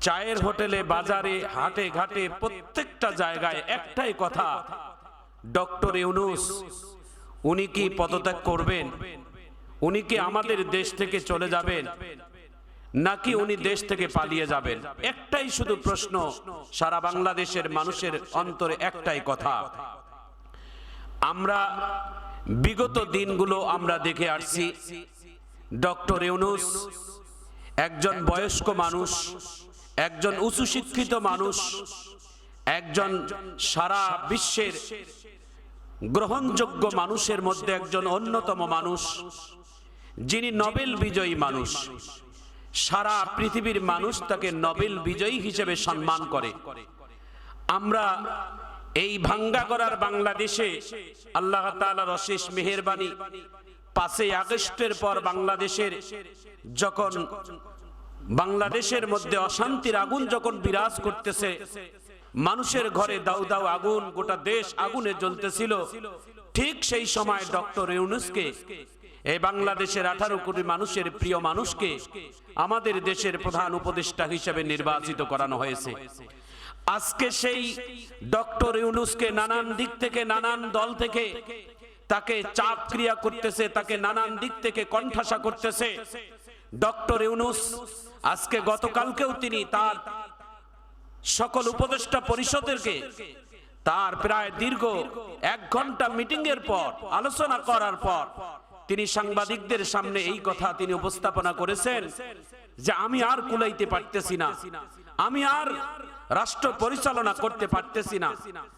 চায়ের হোটেলে, বাজারে, হাটে ঘাটে, প্রত্যেকটা জায়গায় একটাই কথা। ডক্টর ইউনুস, উনি কি পদত্যাগ করবেন? উনি কি আমাদের দেশ থেকে চলে যাবেন? নাকি উনি দেশ থেকে পালিয়ে যাবেন? একটাই শুধু প্রশ্ন, সারা বাংলাদেশের মানুষের অন্তরে একটাই কথা। আমরা বিগত দিনগুলো আমরা দেখে আসছি, ডক্টর ইউনুস, একজন বয়স্ক মানুষ একজন উঁচু শিক্ষিত মানুষ, একজন সারা বিশ্বের গ্রহণযোগ্য মানুষের মধ্যে একজন অন্যতম মানুষ, যিনি নোবেল বিজয়ী মানুষ। সারা পৃথিবীর মানুষ তাকে নোবেল বিজয়ী হিসেবে সম্মান করে। আমরা এই ভাঙ্গা করার বাংলাদেশে আল্লাহ তাআলার অশেষ মেহেরবানি, পাঁচই আগস্টের পর বাংলাদেশের যখন বাংলাদেশের মধ্যে অশান্তির আগুন যখন বিরাজ করতেছে, মানুষের ঘরে দাউ দাউ আগুন, গোটা দেশ আগুনে জ্বলতেছিল। ঠিক সেই সময় ডক্টর ইউনুসকে এই বাংলাদেশের আঠারো কোটি মানুষের প্রিয় মানুষকে আমাদের দেশের প্রধান উপদেষ্টা হিসেবে নির্বাচিত করানো হয়েছে। আজকে সেই ডক্টর ইউনুসকে নানান দিক থেকে, নানান দল থেকে তাকে চাপ ক্রিয়া করতেছে, তাকে নানান দিক থেকে কণ্ঠাসা করতেছে। ডক্টর ইউনুস আজকে গতকালকেও তিনি তার সকল উপদেষ্টা পরিষদেরকে তার প্রায় দীর্ঘ এক ঘণ্টা মিটিং এর পর আলোচনা করার পর তিনি সাংবাদিকদের সামনে এই কথা তিনি উপস্থাপনা করেছেন যে আমি আর কুলাইতে পারতেছি না। আমি আর রাষ্ট্র পরিচালনা করতে পারতেছি না।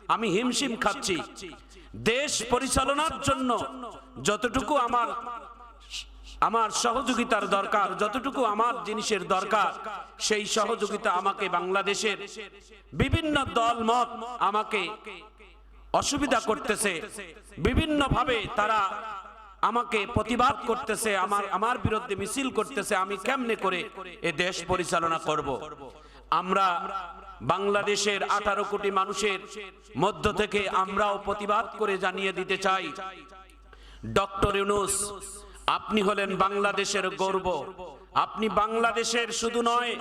আমি হিমশিম খাচ্ছি। দেশ পরিচালনার জন্য যতটুকু আমার আমার সহযোগিতার দরকার, যতটুকু আমার জিনিসের দরকার, সেই সহযোগিতা আমাকে বাংলাদেশের বিভিন্ন দল, মত আমাকে অসুবিধা করতেছে। বিভিন্ন ভাবে তারা আমাকে প্রতিবাদ করতেছে, আমার আমার বিরুদ্ধে মিছিল করতেছে, আমি কেমনে করে এ দেশ পরিচালনা করব? আমরা বাংলাদেশের আঠারো কোটি মানুষের মধ্য থেকে আমরাও প্রতিবাদ করে জানিয়ে দিতে চাই। ডক্টর ইউনুস আপনি হলেন বাংলাদেশের গর্ব। আপনি বাংলাদেশের শুধু নয়,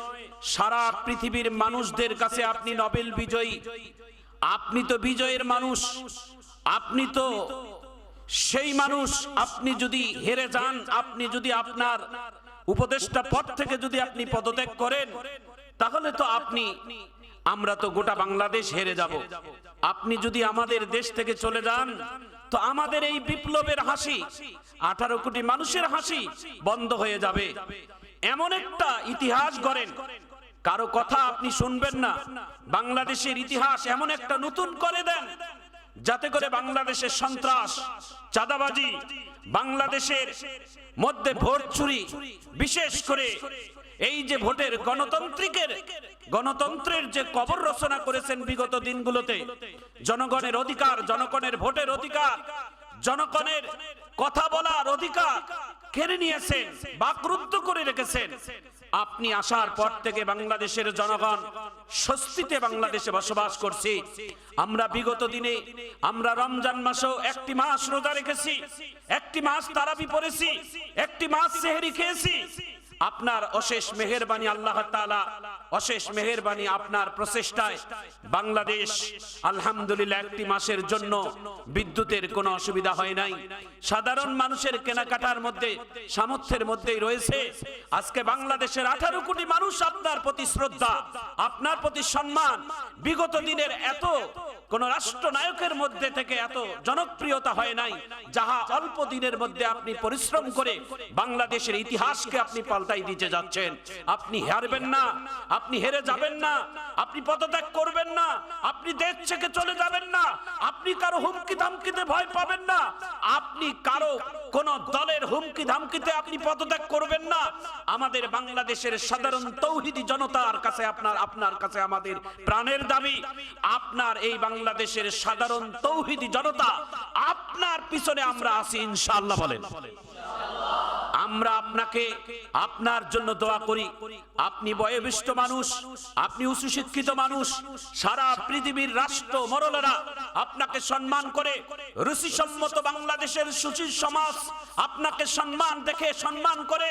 সারা পৃথিবীর মানুষদের কাছে আপনি নোবেল বিজয়ী। আপনি তো বিজয়ের মানুষ। আপনি তো সেই মানুষ। আপনি যদি হেরে যান, আপনি যদি আপনার উপদেষ্টা পদ থেকে যদি আপনি পদত্যাগ করেন, তাহলে তো আপনি, আমরা তো গোটা বাংলাদেশ হেরে যাব। আপনি যদি আমাদের দেশ থেকে চলে যান তো আমাদের এই বিপ্লবের হাসি, আঠারো কোটি মানুষের হাসি বন্ধ হয়ে যাবে। এমন একটা ইতিহাস গড়েন। কারও কথা আপনি শুনবেন না। বাংলাদেশের ইতিহাস এমন একটা নতুন করে দেন, যাতে করে বাংলাদেশের সন্ত্রাস, চাঁদাবাজি, বাংলাদেশের মধ্যে ভোট চুরি, বিশেষ করে এই যে ভোটের গণতান্ত্রিকের, গণতন্ত্রের যে কবর রচনা করেছেন বিগত দিনগুলোতে, জনগণের অধিকার, জনগণের ভোটের অধিকার, জনগণের কথা বলার অধিকার কেড়ে নিয়েছেন, বাকরুদ্ধ করে রেখেছেন। আপনি আসার পর থেকে বাংলাদেশের জনগণ স্বস্তিতে বাংলাদেশে বসবাস করছি। আমরা বিগত দিনে, আমরা রমজান মাসেও একটি মাস রোজা রেখেছি, একটি মাস তারাবি পড়েছি, একটি মাস সেহেরি খেয়েছি আপনার অশেষ মেহেরবানি আল্লাহ অশেষ মেহেরবানি আপনার প্রচেষ্টায় বাংলাদেশ আলহামদুলিল্লাহ একটি মাসের জন্য বিদ্যুতের কোনো অসুবিধা হয় নাই। সাধারণ মানুষের কেনাকাটার মধ্যে, সামর্থ্যের মধ্যেই রয়েছে। আজকে বাংলাদেশের আঠারো কোটি মানুষ আপনার প্রতি শ্রদ্ধা, আপনার প্রতি সম্মান, বিগত দিনের এত কোন রাষ্ট্রনায়কের মধ্যে থেকে এত জনপ্রিয়তা হয় নাই, যাহা অল্প দিনের মধ্যে আপনি পরিশ্রম করে বাংলাদেশের ইতিহাসকে আপনি পাল্টাই দিতে যাচ্ছেন। আপনি হারবেন না, আপনি হেরে যাবেন না, আপনি পদত্যাগ করবেন না, আপনি দেশ থেকে চলে যাবেন না, আপনি কারও হুমকি ধামকিতে ভয় পাবেন না, আপনি কারও কোন দলের হুমকি ধামকিতে আপনি পদত্যাগ করবেন না। আমাদের বাংলাদেশের সাধারণ তৌহিদি জনতার কাছে আপনার আপনার কাছে আমাদের প্রাণের দাবি, আপনার এই বাংলাদেশের সাধারণ তৌহিদি জনতা, আপনার পিছনে আমরা আছি, ইনশাআল্লাহ বলেন। আমরা আপনাকে আপনার জন্য দোয়া করি। আপনি বয়োবিষ্ট মানুষ, আপনি উচ্চ শিক্ষিত মানুষ, সারা পৃথিবীর রাষ্ট্র মরলেরা আপনাকে সম্মান করে। রুচিসম্মত বাংলাদেশের সুচির সমাজ আপনাকে সম্মান দেখে সম্মান করে।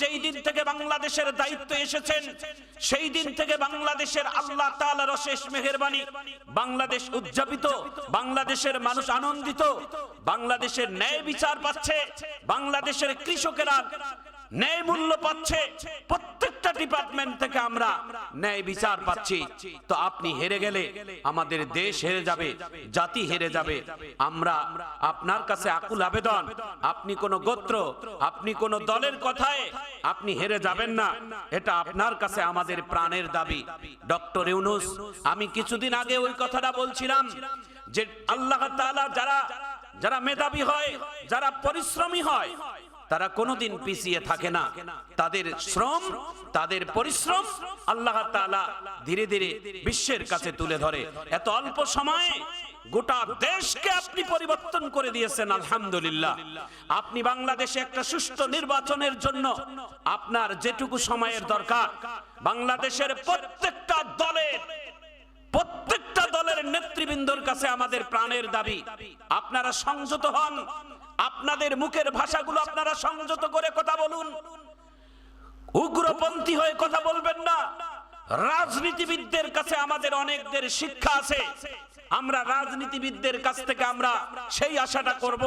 যেই দিন থেকে বাংলাদেশের দায়িত্ব এসেছেন, সেই দিন থেকে বাংলাদেশের আল্লাহ তাআলার অশেষ মেহেরবানি। বাংলাদেশ উদযাপিত, বাংলাদেশের মানুষ আনন্দিত, বাংলাদেশের ন্যায় বিচার পাচ্ছে, বাংলাদেশের কৃষকেরা ন্যায় মূল্য পাচ্ছে। প্রত্যেকটা ডিপার্টমেন্ট থেকে আমরা ন্যায় বিচার পাচ্ছি। তো আপনি হেরে গেলে আমাদের দেশ হেরে যাবে, জাতি হেরে যাবে। আমরা আপনার কাছে আকুল আবেদন, আপনি কোন গোত্র, আপনি কোন দলের কথায় আপনি হেরে যাবেন না। এটা আপনার কাছে আমাদের প্রাণের দাবি। ডক্টর ইউনুস, আমি কিছুদিন আগে ওই কথাটা বলছিলাম যে আল্লাহ তাআলা যারা যারা মেধাবী হয়, যারা পরিশ্রমী হয় তারা কোনোদিন পিছিয়ে থাকে না। তাদের শ্রম, তাদের পরিশ্রম আল্লাহ ধীরে ধীরে বিশ্বের কাছে তুলে ধরে। এত অল্প সময়ে গোটা দেশকে আপনি পরিবর্তন করে দিয়েছেন, আলহামদুলিল্লাহ। আপনি বাংলাদেশে একটা সুষ্ঠু নির্বাচনের জন্য আপনার যেটুকু সময়ের দরকার, বাংলাদেশের প্রত্যেকটা দলের প্রত্যেকটা দলের নেতৃবৃন্দর কাছে আমাদের প্রাণের দাবি, আপনারা সংযত হন আপনাদের মুখের ভাষাগুলো আপনারা সংযত করে কথা বলুন। উগ্রপন্থী হয়ে কথা বলবেন না। রাজনীতিবিদদের কাছে আমাদের অনেকদের শিক্ষা আছে। আমরা রাজনীতিবিদদের কাছ থেকে আমরা সেই আশাটা করব।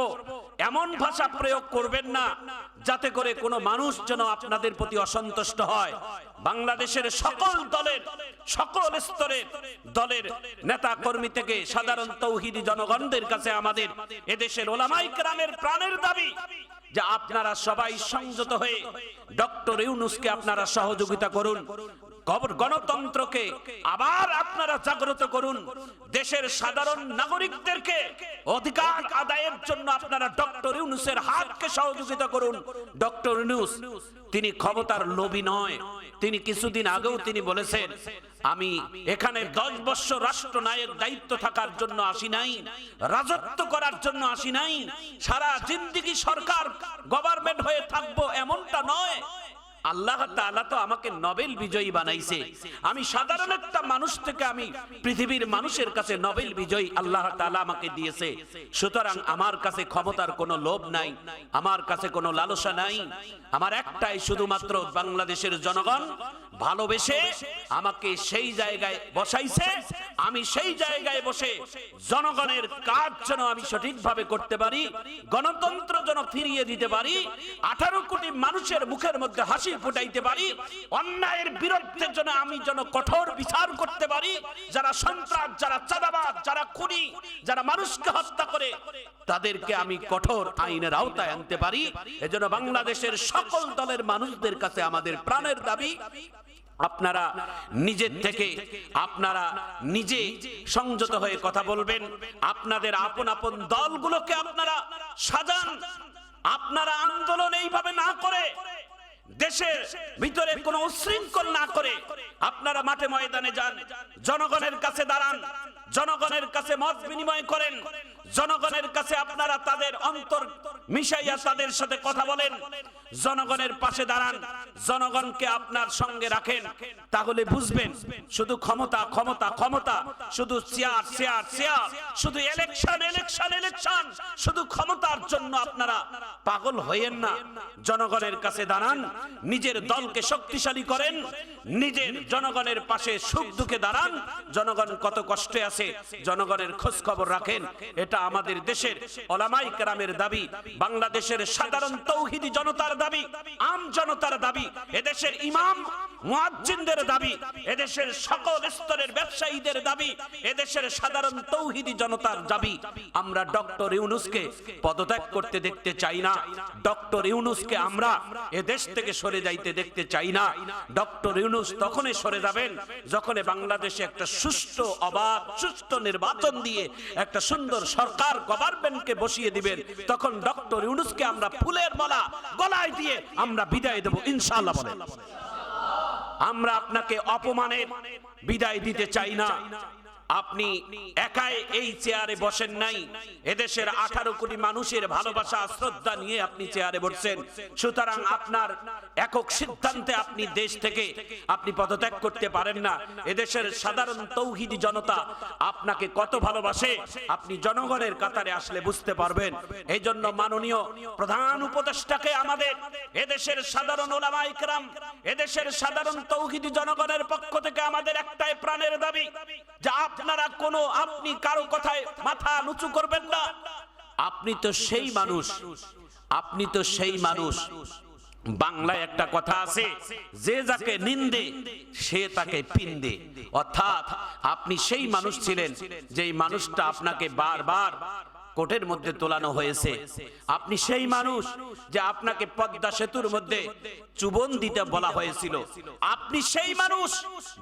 এমন ভাষা প্রয়োগ করবেন না, যাতে করে কোনো মানুষ যেন আপনাদের প্রতি অসন্তুষ্ট হয়। বাংলাদেশের সকল দলের, সকল স্তরের দলের নেতা কর্মী থেকে সাধারণ তৌহিদি জনগণদের কাছে আমাদের এদেশের ওলামাই গ্রামের প্রাণের দাবি যে আপনারা সবাই সংযত হয়ে ডক্টর ইউনুসকে আপনারা সহযোগিতা করুন। গণতন্ত্রকে আবার আপনারা জাগ্রত করুন। দেশের সাধারণ নাগরিকদেরকে অধিকার আদায়ের জন্য আপনারা ডক্টর ইউনুসের হাতকে সহযোগিতা করুন। ডক্টর ইউনুস, তিনি ক্ষমতার লোভী নয়। তিনি কিছুদিন আগেও তিনি বলেছেন, আমি এখানে দশ বছর রাষ্ট্রনায়ক দায়িত্ব থাকার জন্য আসি নাই, রাজত্ব করার জন্য আসি নাই। সারা জিন্দিগি সরকার গভর্নমেন্ট হয়ে থাকব এমনটা নয়। আল্লাহ তাআলা তো আমাকে নোবেল বিজয়ী বানাইছে। আমি সাধারণ একটা মানুষ থেকে আমি পৃথিবীর মানুষের কাছে নোবেল বিজয়ী আল্লাহ তাআলা আমাকে দিয়েছে। সুতরাং আমার কাছে ক্ষমতার কোনো লোভ নাই, আমার কাছে কোনো লালসা নাই। আমার একটাই শুধুমাত্র বাংলাদেশের জনগণ ভালোবেসে আমাকে সেই জায়গায় বসাইছে। আমি সেই জায়গায় বসে জনগণের কাজ যেন আমি সঠিকভাবে করতে পারি, গণতন্ত্র যেন ফিরিয়ে দিতে পারি, আঠারো কোটি মানুষের মুখের মধ্যে হাসি ফুটাইতে পারি, অন্যায়ের বিরুদ্ধে যেন আমি যেন কঠোর বিচার করতে পারি, যারা সন্ত্রাস, যারা চাঁদাবাদ যারা খুনি, যারা মানুষকে হত্যা করে, তাদেরকে আমি কঠোর আইনের আওতায় আনতে পারি। এজন্য বাংলাদেশের সকল দলের মানুষদের কাছে আমাদের প্রাণের দাবি, আপনারা নিজের থেকে, আপনারা নিজে সংযত হয়ে কথা বলবেন। আপনাদের আপন আপন দলগুলোকে আপনারা সাজান। আপনারা আন্দোলন এইভাবে না করে দেশের ভিতরে কোনো উশৃঙ্খল না করে আপনারা মাঠে ময়দানে যান, জনগণের কাছে দাঁড়ান, জনগণের কাছে মত বিনিময় করেন, জনগণের কাছে আপনারা তাদের অন্তর মিশাইয়া তাদের সাথে কথা বলেন জনগণের পাশে দাঁড়ান, জনগণকে আপনার সঙ্গে রাখেন, তাহলে বুঝবেন শুধু ক্ষমতা ক্ষমতা ক্ষমতা, শুধু চেয়ার চেয়ার চেয়ার, শুধু ইলেকশন ইলেকশন ইলেকশন শুধু ক্ষমতার জন্য আপনারা পাগল হইয়েন না। জনগণের কাছে দাঁড়ান, নিজের দলকে শক্তিশালী করেন, নিজের জনগণের পাশে সুখ দুঃখে দাঁড়ান, জনগণ কত কষ্টে আছে, জনগণের খোঁজ খবর রাখেন, এটা আমাদের দেশের ওলামাই কেরামের দাবি, বাংলাদেশের সাধারণ তৌহিদি জনতার দাবি। আম জনতার দাবি, এদেশের ইমাম, মুয়াজ্জিনদের দাবি, এদেশের সকল স্তরের ব্যবসায়ীদের দাবি, এদেশের সাধারণ তৌহিদি জনতার দাবি। আমরা ডক্টর ইউনুসকে পদত্যাগ করতে দেখতে চাই না। ডক্টর ইউনুসকে আমরা এ দেশ থেকে সরে যাইতে দেখতে চাই না। ডক্টর ইউনুস তখনই সরে যাবেন যখন বাংলাদেশে একটা সুষ্ঠু অবাধ, সুষ্ঠু নির্বাচন দিয়ে একটা সুন্দর সরকার গভর্নমেন্টকে বসিয়ে দিবেন। তখন ডক্টর ইউনুসকে আমরা ফুলের মালা, গলায় দিয়ে আমরা বিদায় দেব ইনশাআল্লাহ বলেন আমরা আপনাকে অপমানের বিদায় দিতে চাই না। আপনি একাই এই চেয়ারে বসেন নাই। এদেশের আঠারো কোটি মানুষের ভালোবাসা, শ্রদ্ধা নিয়ে আপনি চেয়ারে বসছেন। সুতরাং আপনার একক সিদ্ধান্তে আপনি দেশ থেকে আপনি পদত্যাগ করতে পারেন না। এদেশের সাধারণ তৌহিদি জনতা আপনাকে কত ভালোবাসে, আপনি জনগণের কাতারে আসলে বুঝতে পারবেন। এই জন্য মাননীয় প্রধান উপদেষ্টাকে আমাদের এদেশের সাধারণ ওলামা ইকরাম, এদেশের সাধারণ তৌহিদি জনগণের পক্ষ থেকে আমাদের একটাই প্রাণের দাবি, যে আপনারা কোনো আপনি কারও কথায় মাথা নুচু করবেন না। আপনি তো সেই মানুষ। আপনি তো সেই মানুষ। বাংলায় একটা কথা আছে, যে যাকে নিন্দে, সে তাকে পিন্দে। অর্থাৎ আপনি সেই মানুষ ছিলেন, যেই মানুষটা আপনাকে বারবার কোর্টের মধ্যে তোলানো হয়েছে। আপনি সেই মানুষ যে আপনাকে পদ্মা সেতুর মধ্যে চুবন দিতে বলা হয়েছিল। আপনি সেই মানুষ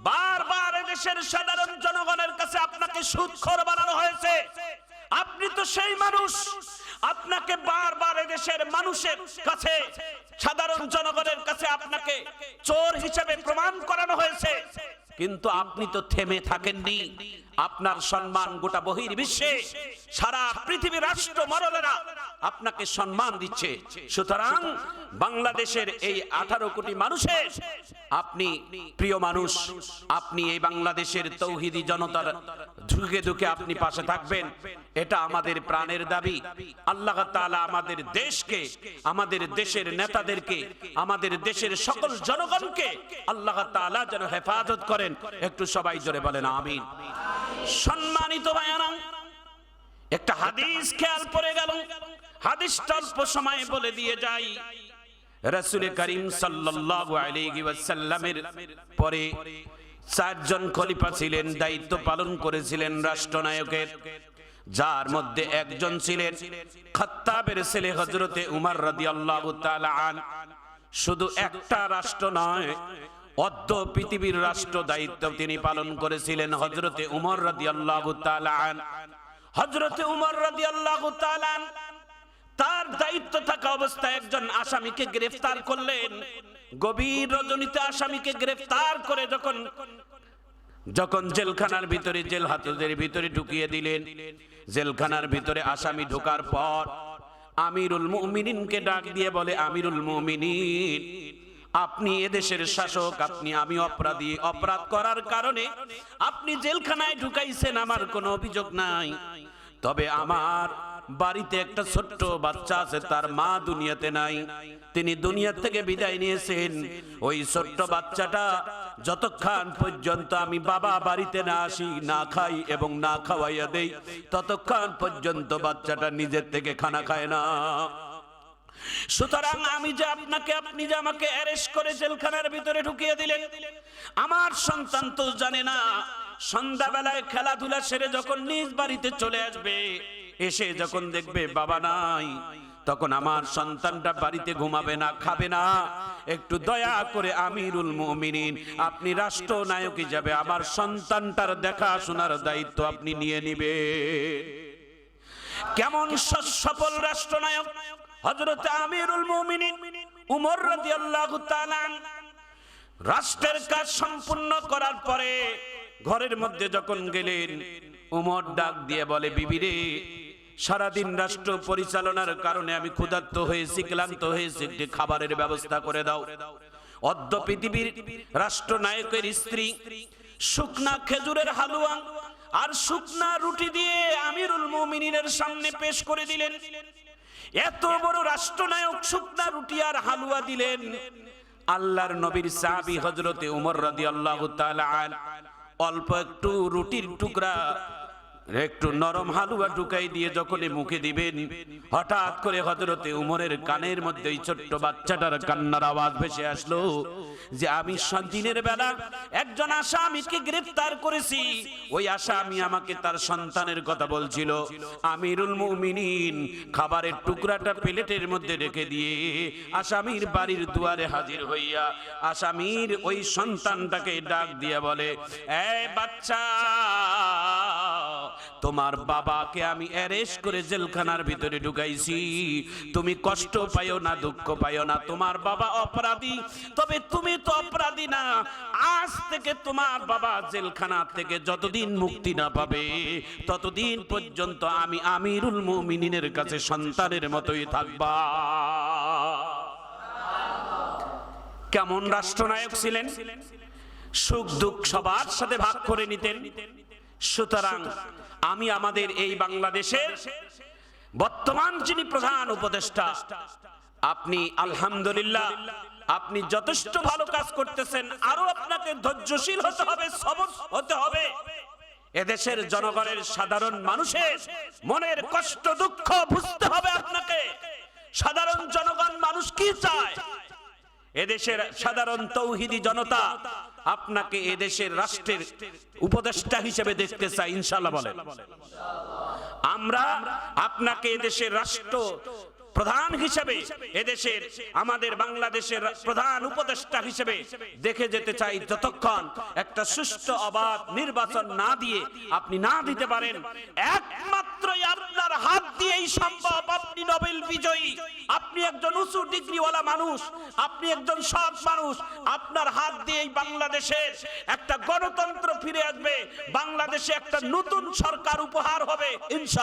বারবার দেশের সাধারণ জনগণের কাছে আপনাকে সুৎখর বানানো হয়েছে। আপনি তো সেই মানুষ, আপনাকে বারবার দেশের মানুষের কাছে, সাধারণ জনগণের কাছে আপনাকে চোর হিসেবে প্রমাণ করানো হয়েছে। কিন্তু আপনি তো থেমে থাকেননি। আপনার সম্মান গোটা বহির বিশ্বে সারা পৃথিবীর রাষ্ট্র মরলেরা আপনাকে সম্মান দিচ্ছে। সুতরাং বাংলাদেশের এই আঠারো কোটি মানুষের আপনি প্রিয় মানুষ, আপনি এই বাংলাদেশের তৌহিদি জনতার ঢুকে ঢুকে আপনি পাশে থাকবেন। এটা আমাদের প্রাণের দাবি। আল্লাহ আমাদের দেশকে, আমাদের দেশের নেতাদেরকে, আমাদের দেশের সকল জনগণকে আল্লাহ তাআলা যেন হেফাজত করেন। একটু সবাই জোরে বলেন, আমিন। সম্মানিত ভাইয়ারা একটা হাদিস খেয়াল পড়ে গেল। হাদিসটা অল্প সময় বলে দিয়ে যাই। রাসূল করিম সাল্লাল্লাহু আলাইহি ওয়াসাল্লামের পরে চারজন খলিফা ছিলেন, দায়িত্ব পালন করেছিলেন রাষ্ট্রনায়কের, যার মধ্যে একজন ছিলেন খাত্তাবের ছেলে হযরতে উমর রাদিয়াল্লাহু তাআলা আন। শুধু একটা রাষ্ট্র নয় অর্ধ পৃথিবীর রাষ্ট্র দায়িত্ব তিনি পালন করেছিলেন হজরতে উমর রাদি আল্লাহ হজরতে উমর রাদি আল্লাহ তার দায়িত্ব থাকা অবস্থায় একজন আসামিকে গ্রেফতার করলেন। গভীর রজনীতে আসামিকে গ্রেফতার করে যখন যখন জেলখানার ভিতরে জেল হাতদের ভিতরে ঢুকিয়ে দিলেন। জেলখানার ভিতরে আসামি ঢোকার পর আমিরুল মুমিনিনকে ডাক দিয়ে বলে, আমিরুল মুমিনিন আপনি এদেশের শাসক, আপনি আমি অপরাধী। অপরাধ করার কারণে আপনি জেলখানায় ঢুকাইছেন, আমার কোনো অভিযোগ নাই। তবে আমার বাড়িতে একটা ছোট্ট বাচ্চা আছে, তার মা দুনিয়াতে নাই। তিনি দুনিয়া থেকে বিদায় নিয়েছেন। ওই ছোট্ট বাচ্চাটা যতক্ষণ পর্যন্ত আমি বাবা বাড়িতে না আসি, না খাই এবং না খাওয়াইয়া দেই, ততক্ষণ পর্যন্ত বাচ্চাটা নিজের থেকে খানা খায় না। সুতরাং আমি যে আপনাকে, আপনি যে আমাকে অ্যারেস্ট করে জেলখানার ভিতরে ঢুকিয়ে দিলেন, আমার সন্তান তো জানে না, সন্ধ্যাবেলায় খেলাধুলা সেরে যখন নিজ বাড়িতে চলে আসবে, এসে যখন দেখবে বাবা নাই, তখন আমার সন্তানটা বাড়িতে ঘুমাবে না, খাবে না। একটু দয়া করে আমিরুল মুমিনিন, আপনি রাষ্ট্রনায়ক হিসাবে আমার সন্তানটার দেখাশোনার দায়িত্ব আপনি নিয়ে নিবে কেমন সফল রাষ্ট্রনায়ক? হজরত আমিরুল মুমিনিন উমর রাদিয়াল্লাহু তাআলা রাষ্ট্রের কাজ সম্পূর্ণ করার পরে ঘরের মধ্যে যখন গেলেন, উমর ডাক দিয়ে বলে বিবিরে সারাদিন রাষ্ট্র পরিচালনার কারণে আমি ক্ষুধার্ত হয়েছি, ক্লান্ত হয়েছি, একটি খাবারের ব্যবস্থা করে দাও। অদ্য পৃথিবীর রাষ্ট্রনায়কের স্ত্রী শুকনা খেজুরের হালুয়া আর শুকনা রুটি দিয়ে আমিরুল মুমিনিনের সামনে পেশ করে দিলেন। এত বড় রাষ্ট্রনায়ক শুকনা রুটি আর হালুয়া দিলেন। আল্লাহর নবীর সাহাবী হজরতে উমর রাদিয়াল্লাহু তাআলা অল্প একটু রুটির টুকরা একটু নরম হালুয়া ঢুকাই দিয়ে যখনই মুখে দিবেন, হঠাৎ করে হজরতে উমরের কানের মধ্যে এই ছোট্ট বাচ্চাটার কান্নার আওয়াজ ভেসে আসলো যে আমি দিনের বেলা একজন আসামিকে গ্রেফতার করেছি। ওই আসামি আমাকে তার সন্তানের কথা বলছিল। আমিরুল মুমিনিন খাবারের টুকরাটা প্লেটের মধ্যে রেখে দিয়ে আসামির বাড়ির দুয়ারে হাজির হইয়া আসামির ওই সন্তানটাকে ডাক দিয়ে বলে এই বাচ্চা তোমার বাবাকে আমি অ্যারেস্ট করে জেলখানার ভিতরে ঢুকাইছি। তুমি কষ্ট পাইও না, দুঃখ পাইও না। তোমার বাবা অপরাধী। তবে তুমি তো অপরাধী না। আজ থেকে তোমার বাবা জেলখানা থেকে যতদিন মুক্তি না পাবে, ততদিন পর্যন্ত আমি আমিরুল মুমিনিনের কাছে সন্তানের মতোই থাকবা। কেমন রাষ্ট্রনায়ক ছিলেন? সুখ দুঃখ সবার সাথে ভাগ করে নিতেন। সুতরাং আমি আমাদের এই বাংলাদেশের বর্তমান যিনি প্রধান উপদেষ্টা, আপনি আলহামদুলিল্লাহ, আপনি যথেষ্ট ভালো কাজ করতেছেন আরও আপনাকে ধৈর্যশীল হতে হবে সবর হতে হবে। এদেশের জনগণের সাধারণ মানুষের মনের কষ্ট, দুঃখ বুঝতে হবে আপনাকে। সাধারণ জনগণ মানুষ কি চায়? এদেশের সাধারণ তৌহিদি জনতা আপনাকে এদেশের রাষ্ট্রের উপদেষ্টা হিসেবে দেখতে চাই ইনশাল্লাহ বলেন। আমরা আপনাকে এদেশের রাষ্ট্র প্রধান হিসেবে এদেশের আমাদের বাংলাদেশের প্রধান উপদেষ্টা হিসেবে দেখে যেতে চাই যতক্ষণ একটা সুষ্ঠু অবাধ নির্বাচন না দিয়ে আপনি না দিতে পারেন। একমাত্রই আপনার হাত মানুষ। আপনি একজন সৎ মানুষ। আপনার হাত দিয়েই বাংলাদেশের একটা গণতন্ত্র ফিরে আসবে। বাংলাদেশে একটা নতুন সরকার উপহার হবে। ইনশা